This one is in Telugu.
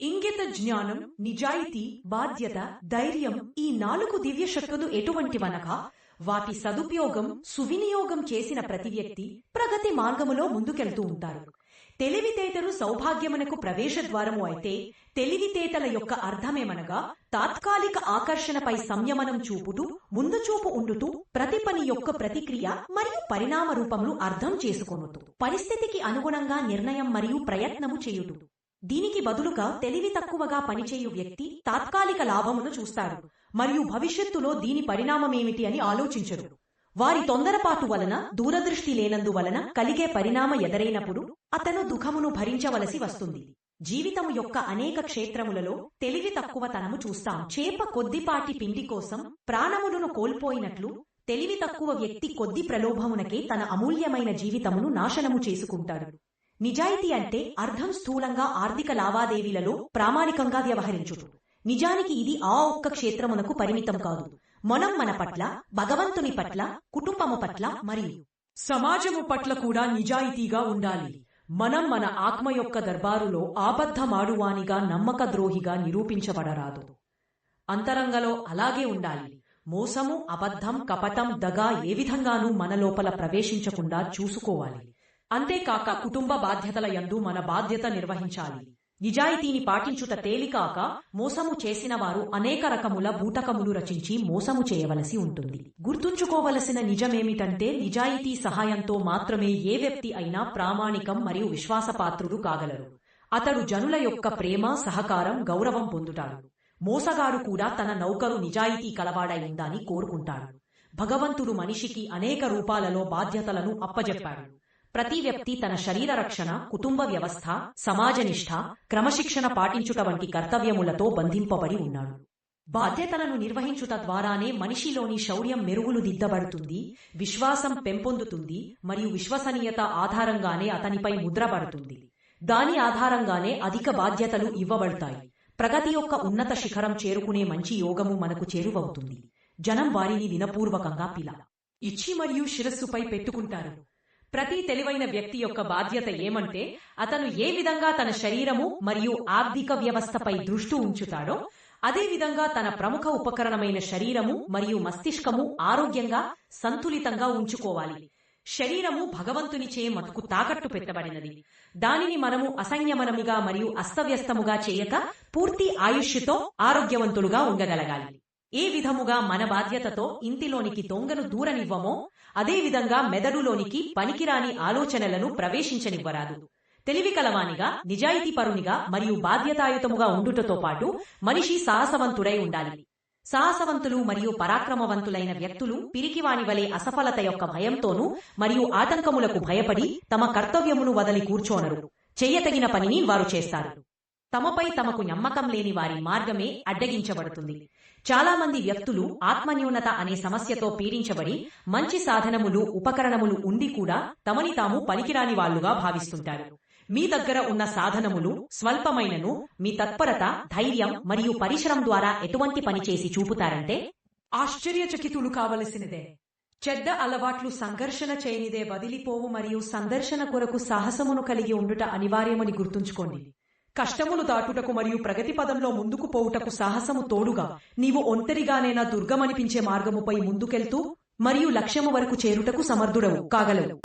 ఇంగిత జ్ఞానం నిజాయితీ బాధ్యత ధైర్యం ఈ నాలుగు దివ్య శక్తులు ఎటువంటివనగా వాటి సదుపయోగం సువినియోగం చేసిన ప్రతి వ్యక్తి ప్రగతి మార్గములో ముందుకెళ్తూ ఉంటారు తెలివితేటలు సౌభాగ్యమునకు ప్రవేశద్వారము అయితే తెలివితేటల యొక్క అర్థమేమనగా తాత్కాలిక ఆకర్షణపై సంయమనం చూపుతూ ముందు చూపు ఉండుతూ ప్రతి పని యొక్క ప్రతిక్రియ మరియు పరిణామ రూపమును అర్థం చేసుకొనుతూ పరిస్థితికి అనుగుణంగా నిర్ణయం మరియు ప్రయత్నము చేయుడు దీనికి బదులుగా తెలివి తక్కువగా పనిచేయు వ్యక్తి తాత్కాలిక లాభమును చూస్తారు మరియు భవిష్యత్తులో దీని పరిణామమేమిటి అని ఆలోచించరు వారి తొందరపాటు వలన దూరదృష్టి లేనందువలన కలిగే పరిణామ ఎదరైనప్పుడు అతను దుఃఖమును భరించవలసి వస్తుంది. జీవితము యొక్క అనేక క్షేత్రములలో తెలివి తక్కువతనము చూస్తాం. చేప కొద్దిపాటి పిండి కోసం ప్రాణములను కోల్పోయినట్లు తెలివి తక్కువ వ్యక్తి కొద్ది ప్రలోభమునకే తన అమూల్యమైన జీవితమును నాశనము చేసుకుంటాడు. నిజాయితీ అంటే అర్థం స్థూలంగా ఆర్థిక లావాదేవీలలో ప్రామాణికంగా వ్యవహరించుట. నిజానికి ఇది ఆ ఒక్క క్షేత్రమునకు పరిమితం కాదు. మనం మన పట్ల భగవంతుని పట్ల కుటుంబము పట్ల మరియు సమాజము పట్ల కూడా నిజాయితీగా ఉండాలి. మనం మన ఆత్మ యొక్క దర్బారులో ఆబద్ధమాడువానిగా నమ్మక ద్రోహిగా నిరూపించబడరాదు. అంతరంగలో అలాగే ఉండాలి. మోసము అబద్ధం కపటం దగా ఏ విధంగానూ మన లోపల ప్రవేశించకుండా చూసుకోవాలి. అంతేకాక కుటుంబ బాధ్యతల యందు మన బాధ్యత నిర్వహించాలి. నిజాయితీని పాటించుట తేలికాక మోసము చేసిన వారు అనేక రకముల బూటకములు రచించి మోసము చేయవలసి ఉంటుంది. గుర్తుంచుకోవలసిన నిజమేమిటంటే నిజాయితీ సహాయంతో మాత్రమే ఏ వ్యక్తి అయినా ప్రామాణికం మరియు విశ్వాసపాత్రుడు కాగలరు. అతడు జనుల యొక్క ప్రేమ సహకారం గౌరవం పొందుతాడు. మోసగాడు కూడా తన నౌకరు నిజాయితీ కలవాడై ఉందని కోరుకుంటాడు. భగవంతుడు మనిషికి అనేక రూపాలలో బాధ్యతలను అప్పజెప్పాడు. ప్రతి వ్యక్తి తన శరీర రక్షణ కుటుంబ వ్యవస్థ సమాజనిష్ట క్రమశిక్షణ పాటించుట వంటి కర్తవ్యములతో బంధింపబడి ఉన్నాడు. బాధ్యతలను నిర్వహించుట ద్వారానే మనిషిలోని శౌర్యం మెరుగులు దిద్దబడుతుంది విశ్వాసం పెంపొందుతుంది మరియు విశ్వసనీయత ఆధారంగానే అతనిపై ముద్రపడుతుంది దాని ఆధారంగానే అధిక బాధ్యతలు ఇవ్వబడతాయి. ప్రగతి యొక్క ఉన్నత శిఖరం చేరుకునే మంచి యోగము మనకు చేరువవుతుంది. జనం వారిని వినపూర్వకంగా పిల. ఇచ్చి మరియు శిరస్సుపై పెట్టుకుంటారు. ప్రతి తెలివైన వ్యక్తి యొక్క బాధ్యత ఏమంటే అతను ఏ విధంగా తన శరీరము మరియు ఆర్థిక వ్యవస్థపై దృష్టి ఉంచుతాడో అదే విధంగా తన ప్రముఖ ఉపకరణమైన శరీరము మరియు మస్తిష్కము ఆరోగ్యంగా సంతులితంగా ఉంచుకోవాలి. శరీరము భగవంతునిచే మతుకు తాకట్టు పెట్టబడినది. దానిని మనము అసంయమనముగా మరియు అస్తవ్యస్తముగా చేయక పూర్తి ఆయుష్యుతో ఆరోగ్యవంతులుగా ఉండగలగాలి. ఏ విధముగా మన బాధ్యతతో ఇంటిలోనికి దొంగను దూరనివ్వమో అదేవిధంగా మెదడులోనికి పనికిరాని ఆలోచనలను ప్రవేశించనివ్వరాదు. తెలివి కలవానిగా నిజాయితీపరునిగా మరియు బాధ్యతాయుతముగా ఉండుటతో పాటు మనిషి సాహసవంతుడై ఉండాలి. సాహసవంతులు మరియు పరాక్రమవంతులైన వ్యక్తులు పిరికివాని వలె అసఫలత యొక్క భయంతోనూ మరియు ఆటంకములకు భయపడి తమ కర్తవ్యమును వదలి కూర్చోనరు. చెయ్యతగిన పనిని వారు చేస్తారు. తమపై తమకు నమ్మకం లేని వారి మార్గమే అడ్డగించబడుతుంది. చాలా మంది వ్యక్తులు ఆత్మన్యూనత అనే సమస్యతో పీడించబడి మంచి సాధనములు ఉపకరణములు ఉండి కూడా తమని తాము పనికిరాని వాళ్ళుగా భావిస్తుంటారు. మీ దగ్గర ఉన్న సాధనములు స్వల్పమైనను మీ తత్పరత ధైర్యం మరియు పరిశ్రమ ద్వారా ఎటువంటి పని చేసి చూపుతారంటే? ఆశ్చర్యచకితులు కావలసినదే. చెడ్డ అలవాట్లు సంఘర్షణ చేయనిదే వదిలిపోవు మరియు సందర్శన కొరకు సాహసమును కలిగి ఉండుట అనివార్యమని గుర్తుంచుకోండి. కష్టములు దాటుటకు మరియు ప్రగతి పదంలో ముందుకు పోవుటకు సాహసము తోడుగా నీవు ఒంటరిగానేనా దుర్గమనిపించే మార్గముపై ముందుకెళ్తూ మరియు లక్ష్యము వరకు చేరుటకు సమర్థుడవు కాగలవు.